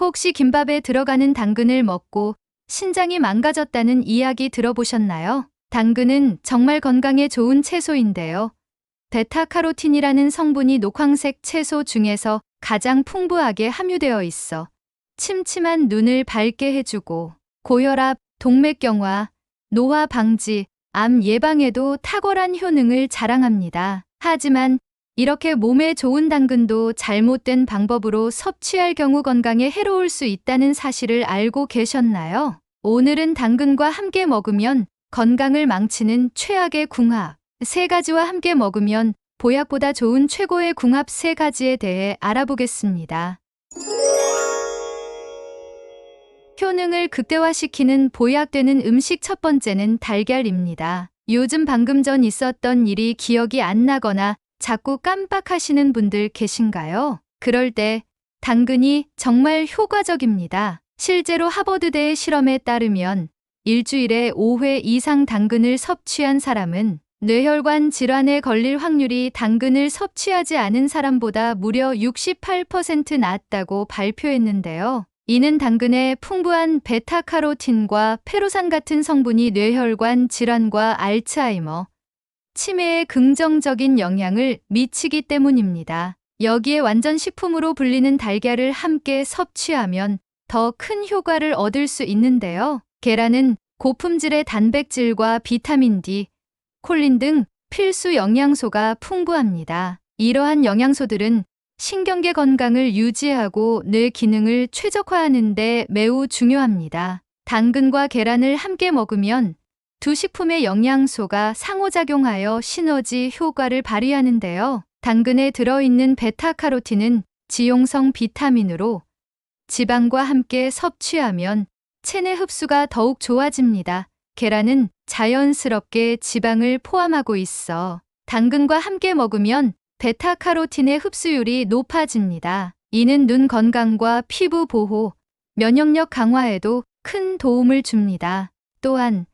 혹시 김밥에 들어가는 당근을 먹고 신장이 망가졌다는 이야기 들어보셨나요? 당근은 정말 건강에 좋은 채소인데요. 베타카로틴이라는 성분이 녹황색 채소 중에서 가장 풍부하게 함유되어 있어 침침한 눈을 밝게 해주고 고혈압, 동맥경화, 노화 방지, 암 예방에도 탁월한 효능을 자랑합니다. 하지만 이렇게 몸에 좋은 당근도 잘못된 방법으로 섭취할 경우 건강에 해로울 수 있다는 사실을 알고 계셨나요? 오늘은 당근과 함께 먹으면 건강을 망치는 최악의 궁합 세 가지와 함께 먹으면 보약보다 좋은 최고의 궁합 세 가지에 대해 알아보겠습니다. 효능을 극대화시키는 보약되는 음식 첫 번째는 달걀입니다. 요즘 방금 전 있었던 일이 기억이 안 나거나 자꾸 깜빡하시는 분들 계신가요? 그럴 때 당근이 정말 효과적입니다. 실제로 하버드대의 실험에 따르면 일주일에 5회 이상 당근을 섭취한 사람은 뇌혈관 질환에 걸릴 확률이 당근을 섭취하지 않은 사람보다 무려 68% 낮다고 발표했는데요. 이는 당근의 풍부한 베타카로틴과 페로산 같은 성분이 뇌혈관 질환과 알츠하이머, 치매에 긍정적인 영향을 미치기 때문입니다. 여기에 완전 식품으로 불리는 달걀을 함께 섭취하면 더 큰 효과를 얻을 수 있는데요. 계란은 고품질의 단백질과 비타민 D, 콜린 등 필수 영양소가 풍부합니다. 이러한 영양소들은 신경계 건강을 유지하고 뇌 기능을 최적화하는 데 매우 중요합니다. 당근과 계란을 함께 먹으면 두 식품의 영양소가 상호작용하여 시너지 효과를 발휘하는데요. 당근에 들어있는 베타카로틴은 지용성 비타민으로 지방과 함께 섭취하면 체내 흡수가 더욱 좋아집니다. 계란은 자연스럽게 지방을 포함하고 있어 당근과 함께 먹으면 베타카로틴의 흡수율이 높아집니다. 이는 눈 건강과 피부 보호, 면역력 강화에도 큰 도움을 줍니다. 또한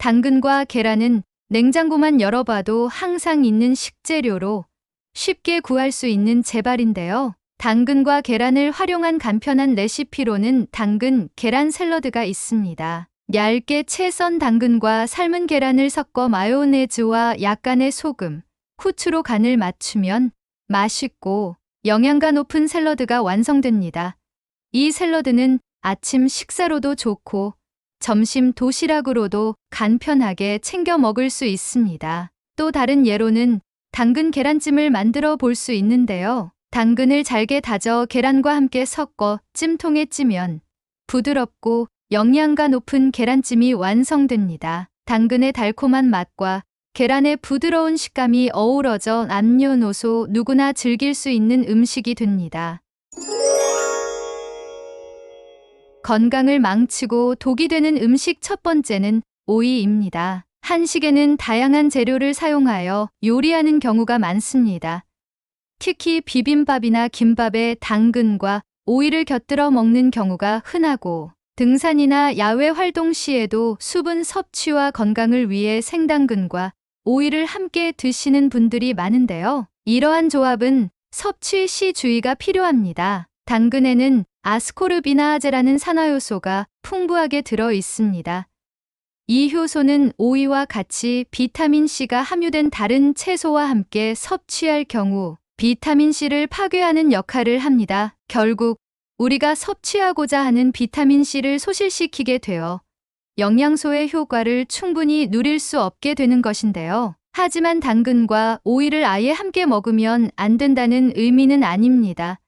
당근과 계란은 냉장고만 열어봐도 항상 있는 식재료로 쉽게 구할 수 있는 재발인데요. 당근과 계란을 활용한 간편한 레시피로는 당근 계란 샐러드가 있습니다. 얇게 채 썬 당근과 삶은 계란을 섞어 마요네즈와 약간의 소금, 후추로 간을 맞추면 맛있고 영양가 높은 샐러드가 완성됩니다. 이 샐러드는 아침 식사로도 좋고 점심 도시락으로도 간편하게 챙겨 먹을 수 있습니다. 또 다른 예로는 당근 계란찜을 만들어 볼 수 있는데요. 당근을 잘게 다져 계란과 함께 섞어 찜통에 찌면 부드럽고 영양가 높은 계란찜이 완성됩니다. 당근의 달콤한 맛과 계란의 부드러운 식감이 어우러져 남녀노소 누구나 즐길 수 있는 음식이 됩니다. 건강을 망치고 독이 되는 음식 첫 번째는 오이입니다. 한식에는 다양한 재료를 사용하여 요리하는 경우가 많습니다. 특히 비빔밥이나 김밥에 당근과 오이를 곁들여 먹는 경우가 흔하고 등산이나 야외 활동 시에도 수분 섭취와 건강을 위해 생당근과 오이를 함께 드시는 분들이 많은데요. 이러한 조합은 섭취 시 주의가 필요합니다. 당근에는 아스코르비나아제라는 산화효소가 풍부하게 들어 있습니다. 이 효소는 오이와 같이 비타민C가 함유된 다른 채소와 함께 섭취할 경우 비타민C를 파괴하는 역할을 합니다. 결국 우리가 섭취하고자 하는 비타민C를 소실시키게 되어 영양소의 효과를 충분히 누릴 수 없게 되는 것인데요. 하지만 당근과 오이를 아예 함께 먹으면 안 된다는 의미는 아닙니다.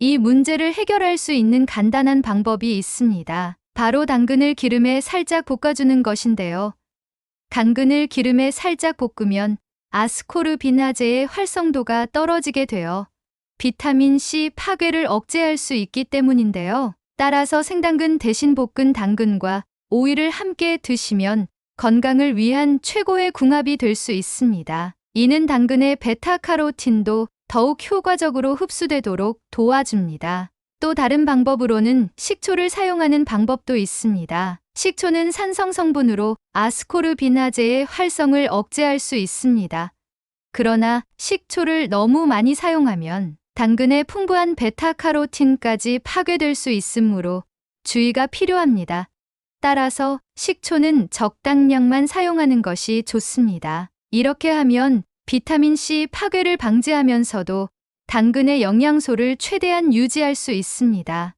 이 문제를 해결할 수 있는 간단한 방법이 있습니다. 바로 당근을 기름에 살짝 볶아주는 것인데요. 당근을 기름에 살짝 볶으면 아스코르비나제의 활성도가 떨어지게 되어 비타민 C 파괴를 억제할 수 있기 때문인데요. 따라서 생당근 대신 볶은 당근과 오이를 함께 드시면 건강을 위한 최고의 궁합이 될 수 있습니다. 이는 당근의 베타카로틴도 더욱 효과적으로 흡수되도록 도와줍니다. 또 다른 방법으로는 식초를 사용하는 방법도 있습니다. 식초는 산성 성분으로 아스코르비나제의 활성을 억제할 수 있습니다. 그러나 식초를 너무 많이 사용하면 당근의 풍부한 베타카로틴까지 파괴될 수 있으므로 주의가 필요합니다. 따라서 식초는 적당량만 사용하는 것이 좋습니다. 이렇게 하면 비타민 C 파괴를 방지하면서도 당근의 영양소를 최대한 유지할 수 있습니다.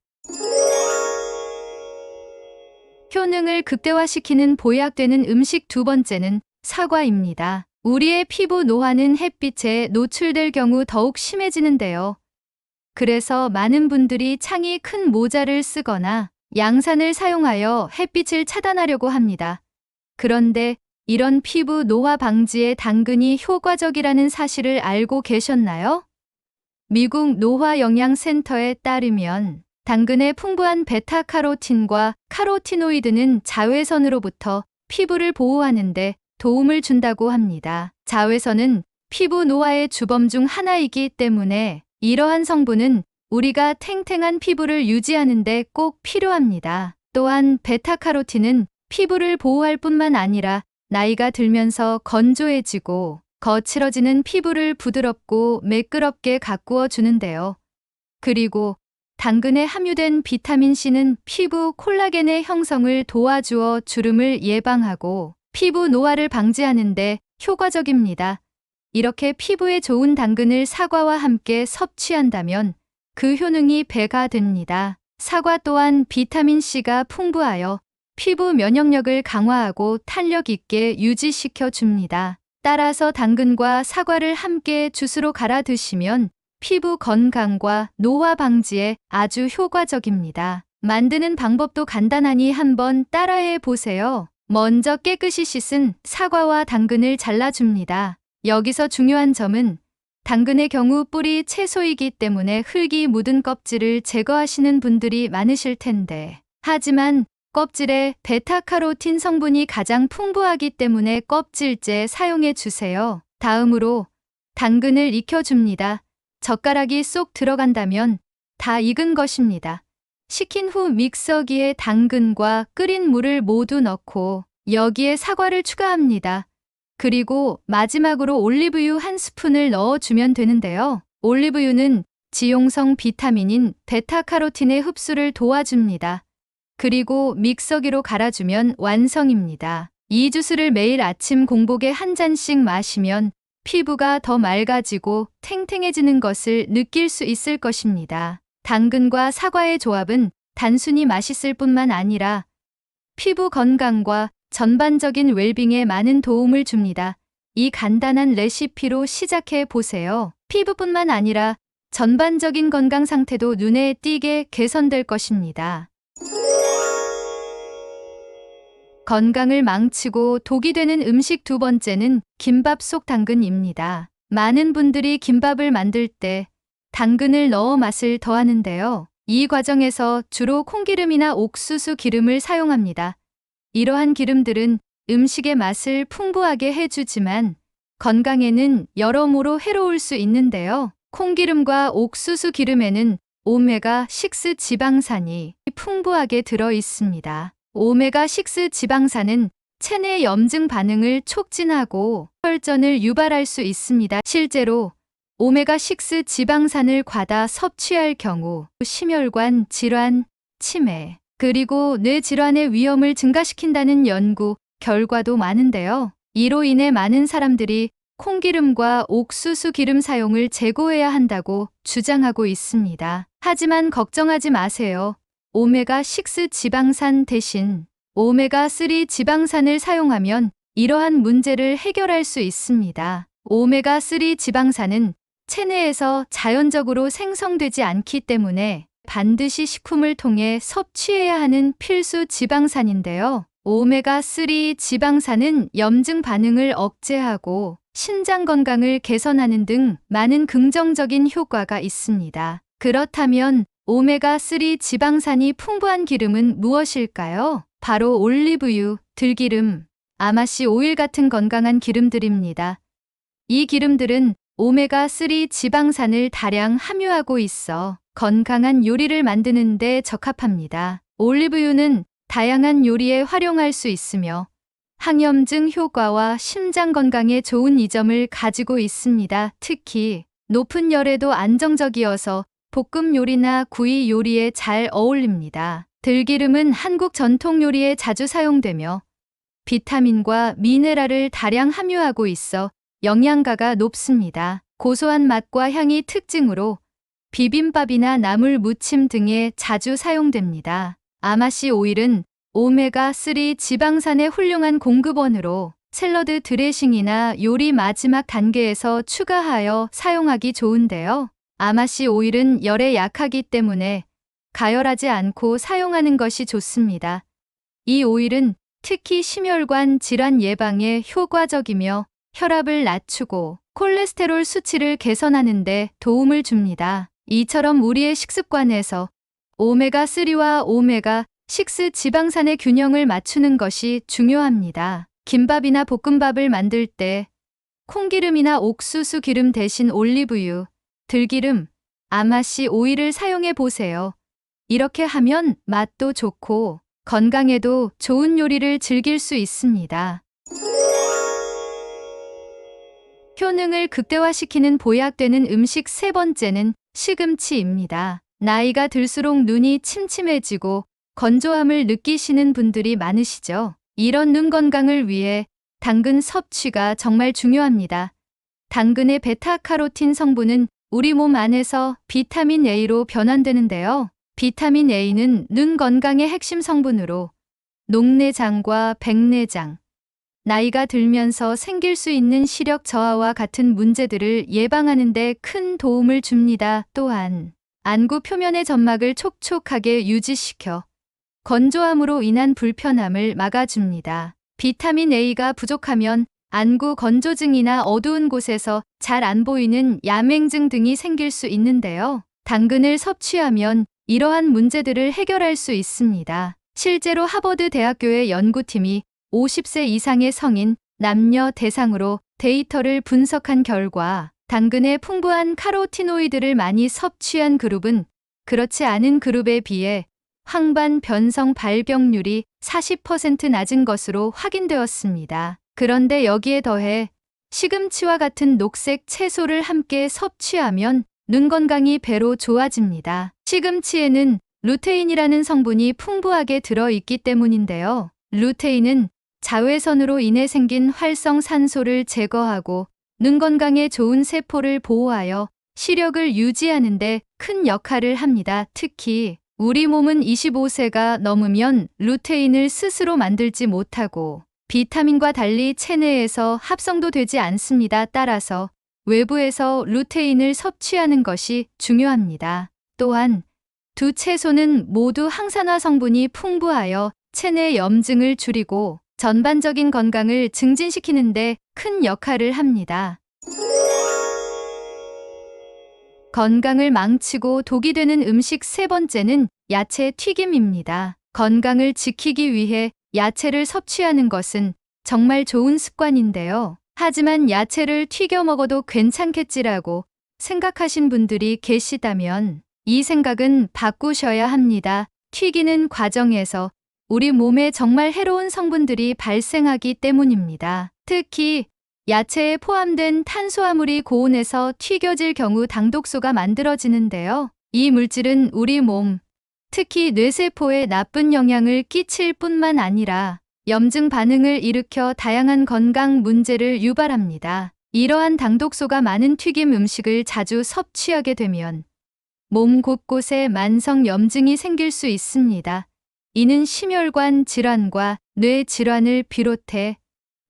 효능을 극대화시키는 보약되는 음식 두 번째는 사과입니다. 우리의 피부 노화는 햇빛에 노출될 경우 더욱 심해지는데요. 그래서 많은 분들이 창이 큰 모자를 쓰거나 양산을 사용하여 햇빛을 차단하려고 합니다. 그런데 이런 피부 노화 방지에 당근이 효과적이라는 사실을 알고 계셨나요? 미국 노화영양센터에 따르면 당근의 풍부한 베타카로틴과 카로티노이드는 자외선으로부터 피부를 보호하는데 도움을 준다고 합니다. 자외선은 피부 노화의 주범 중 하나이기 때문에 이러한 성분은 우리가 탱탱한 피부를 유지하는데 꼭 필요합니다. 또한 베타카로틴은 피부를 보호할 뿐만 아니라 나이가 들면서 건조해지고 거칠어지는 피부를 부드럽고 매끄럽게 가꾸어 주는데요. 그리고 당근에 함유된 비타민 C는 피부 콜라겐의 형성을 도와주어 주름을 예방하고 피부 노화를 방지하는데 효과적입니다. 이렇게 피부에 좋은 당근을 사과와 함께 섭취한다면 그 효능이 배가 됩니다. 사과 또한 비타민 C가 풍부하여 피부 면역력을 강화하고 탄력 있게 유지시켜 줍니다. 따라서 당근과 사과를 함께 주스로 갈아 드시면 피부 건강과 노화 방지에 아주 효과적입니다. 만드는 방법도 간단하니 한번 따라해 보세요. 먼저 깨끗이 씻은 사과와 당근을 잘라줍니다. 여기서 중요한 점은 당근의 경우 뿌리 채소이기 때문에 흙이 묻은 껍질을 제거하시는 분들이 많으실 텐데. 하지만 껍질에 베타카로틴 성분이 가장 풍부하기 때문에 껍질째 사용해 주세요. 다음으로 당근을 익혀줍니다. 젓가락이 쏙 들어간다면 다 익은 것입니다. 식힌 후 믹서기에 당근과 끓인 물을 모두 넣고 여기에 사과를 추가합니다. 그리고 마지막으로 올리브유 한 스푼을 넣어주면 되는데요. 올리브유는 지용성 비타민인 베타카로틴의 흡수를 도와줍니다. 그리고 믹서기로 갈아주면 완성입니다. 이 주스를 매일 아침 공복에 한 잔씩 마시면 피부가 더 맑아지고 탱탱해지는 것을 느낄 수 있을 것입니다. 당근과 사과의 조합은 단순히 맛있을 뿐만 아니라 피부 건강과 전반적인 웰빙에 많은 도움을 줍니다. 이 간단한 레시피로 시작해 보세요. 피부뿐만 아니라 전반적인 건강 상태도 눈에 띄게 개선될 것입니다. 건강을 망치고 독이 되는 음식 두 번째는 김밥 속 당근입니다. 많은 분들이 김밥을 만들 때 당근을 넣어 맛을 더하는데요. 이 과정에서 주로 콩기름이나 옥수수 기름을 사용합니다. 이러한 기름들은 음식의 맛을 풍부하게 해주지만 건강에는 여러모로 해로울 수 있는데요. 콩기름과 옥수수 기름에는 오메가6 지방산이 풍부하게 들어 있습니다. 오메가6 지방산은 체내 염증 반응을 촉진하고 혈전을 유발할 수 있습니다. 실제로 오메가6 지방산을 과다 섭취할 경우 심혈관 질환, 치매, 그리고 뇌 질환의 위험을 증가시킨다는 연구 결과도 많은데요. 이로 인해 많은 사람들이 콩기름과 옥수수 기름 사용을 제고해야 한다고 주장하고 있습니다. 하지만 걱정하지 마세요. 오메가6 지방산 대신 오메가3 지방산을 사용하면 이러한 문제를 해결할 수 있습니다. 오메가3 지방산은 체내에서 자연적으로 생성되지 않기 때문에 반드시 식품을 통해 섭취해야 하는 필수 지방산인데요. 오메가3 지방산은 염증 반응을 억제하고 신장 건강을 개선하는 등 많은 긍정적인 효과가 있습니다. 그렇다면 오메가3 지방산이 풍부한 기름은 무엇일까요? 바로 올리브유, 들기름, 아마씨 오일 같은 건강한 기름들입니다. 이 기름들은 오메가3 지방산을 다량 함유하고 있어 건강한 요리를 만드는 데 적합합니다. 올리브유는 다양한 요리에 활용할 수 있으며 항염증 효과와 심장 건강에 좋은 이점을 가지고 있습니다. 특히 높은 열에도 안정적이어서 볶음 요리나 구이 요리에 잘 어울립니다. 들기름은 한국 전통 요리에 자주 사용되며 비타민과 미네랄을 다량 함유하고 있어 영양가가 높습니다. 고소한 맛과 향이 특징으로 비빔밥이나 나물 무침 등에 자주 사용됩니다. 아마씨 오일은 오메가3 지방산의 훌륭한 공급원으로 샐러드 드레싱이나 요리 마지막 단계에서 추가하여 사용하기 좋은데요. 아마씨 오일은 열에 약하기 때문에 가열하지 않고 사용하는 것이 좋습니다. 이 오일은 특히 심혈관 질환 예방에 효과적이며 혈압을 낮추고 콜레스테롤 수치를 개선하는 데 도움을 줍니다. 이처럼 우리의 식습관에서 오메가3와 오메가6 지방산의 균형을 맞추는 것이 중요합니다. 김밥이나 볶음밥을 만들 때 콩기름이나 옥수수 기름 대신 올리브유, 들기름, 아마씨 오일을 사용해 보세요. 이렇게 하면 맛도 좋고 건강에도 좋은 요리를 즐길 수 있습니다. 효능을 극대화시키는 보약되는 음식 세 번째는 시금치입니다. 나이가 들수록 눈이 침침해지고 건조함을 느끼시는 분들이 많으시죠? 이런 눈 건강을 위해 당근 섭취가 정말 중요합니다. 당근의 베타카로틴 성분은 우리 몸 안에서 비타민 A로 변환되는데요. 비타민 A는 눈 건강의 핵심 성분으로 녹내장과 백내장, 나이가 들면서 생길 수 있는 시력 저하와 같은 문제들을 예방하는 데 큰 도움을 줍니다. 또한 안구 표면의 점막을 촉촉하게 유지시켜 건조함으로 인한 불편함을 막아줍니다. 비타민 A가 부족하면 안구 건조증이나 어두운 곳에서 잘 안 보이는 야맹증 등이 생길 수 있는데요. 당근을 섭취하면 이러한 문제들을 해결할 수 있습니다. 실제로 하버드 대학교의 연구팀이 50세 이상의 성인 남녀 대상으로 데이터를 분석한 결과 당근의 풍부한 카로티노이드를 많이 섭취한 그룹은 그렇지 않은 그룹에 비해 황반 변성 발병률이 40% 낮은 것으로 확인되었습니다. 그런데 여기에 더해 시금치와 같은 녹색 채소를 함께 섭취하면 눈 건강이 배로 좋아집니다. 시금치에는 루테인이라는 성분이 풍부하게 들어있기 때문인데요. 루테인은 자외선으로 인해 생긴 활성산소를 제거하고 눈 건강에 좋은 세포를 보호하여 시력을 유지하는 데 큰 역할을 합니다. 특히 우리 몸은 25세가 넘으면 루테인을 스스로 만들지 못하고 비타민과 달리 체내에서 합성도 되지 않습니다. 따라서 외부에서 루테인을 섭취하는 것이 중요합니다. 또한 두 채소는 모두 항산화 성분이 풍부하여 체내 염증을 줄이고 전반적인 건강을 증진시키는데 큰 역할을 합니다. 건강을 망치고 독이 되는 음식 세 번째는 야채 튀김입니다. 건강을 지키기 위해 야채를 섭취하는 것은 정말 좋은 습관인데요. 하지만 야채를 튀겨 먹어도 괜찮겠지라고 생각하신 분들이 계시다면 이 생각은 바꾸셔야 합니다. 튀기는 과정에서 우리 몸에 정말 해로운 성분들이 발생하기 때문입니다. 특히 야채에 포함된 탄수화물이 고온에서 튀겨질 경우 당독소가 만들어지는데요. 이 물질은 우리 몸, 특히 뇌세포에 나쁜 영향을 끼칠 뿐만 아니라 염증 반응을 일으켜 다양한 건강 문제를 유발합니다. 이러한 당독소가 많은 튀김 음식을 자주 섭취하게 되면 몸 곳곳에 만성 염증이 생길 수 있습니다. 이는 심혈관 질환과 뇌 질환을 비롯해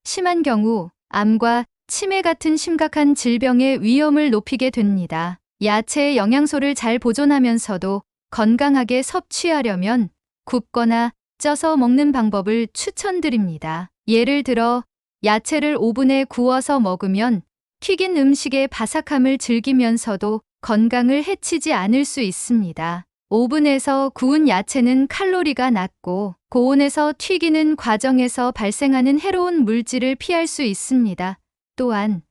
심한 경우 암과 치매 같은 심각한 질병의 위험을 높이게 됩니다. 야채의 영양소를 잘 보존하면서도 건강하게 섭취하려면 굽거나 쪄서 먹는 방법을 추천드립니다. 예를 들어 야채를 오븐에 구워서 먹으면 튀긴 음식의 바삭함을 즐기면서도 건강을 해치지 않을 수 있습니다. 오븐에서 구운 야채는 칼로리가 낮고 고온에서 튀기는 과정에서 발생하는 해로운 물질을 피할 수 있습니다. 또한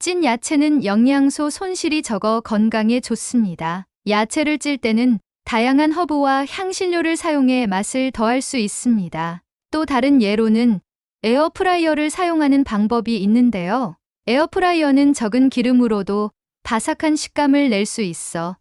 찐 야채는 영양소 손실이 적어 건강에 좋습니다. 야채를 찔 때는 다양한 허브와 향신료를 사용해 맛을 더할 수 있습니다. 또 다른 예로는 에어프라이어를 사용하는 방법이 있는데요. 에어프라이어는 적은 기름으로도 바삭한 식감을 낼 수 있어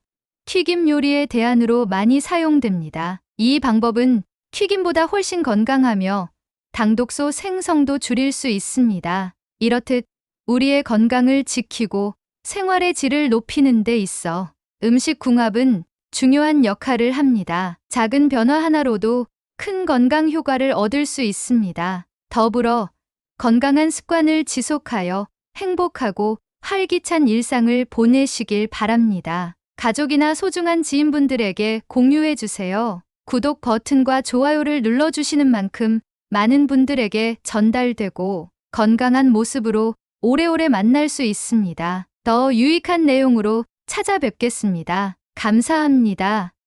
튀김 요리의 대안으로 많이 사용됩니다. 이 방법은 튀김보다 훨씬 건강하며 당독소 생성도 줄일 수 있습니다. 이렇듯 우리의 건강을 지키고 생활의 질을 높이는 데 있어 음식 궁합은 중요한 역할을 합니다. 작은 변화 하나로도 큰 건강 효과를 얻을 수 있습니다. 더불어 건강한 습관을 지속하여 행복하고 활기찬 일상을 보내시길 바랍니다. 가족이나 소중한 지인분들에게 공유해 주세요. 구독 버튼과 좋아요를 눌러주시는 만큼 많은 분들에게 전달되고 건강한 모습으로 오래오래 만날 수 있습니다. 더 유익한 내용으로 찾아뵙겠습니다. 감사합니다.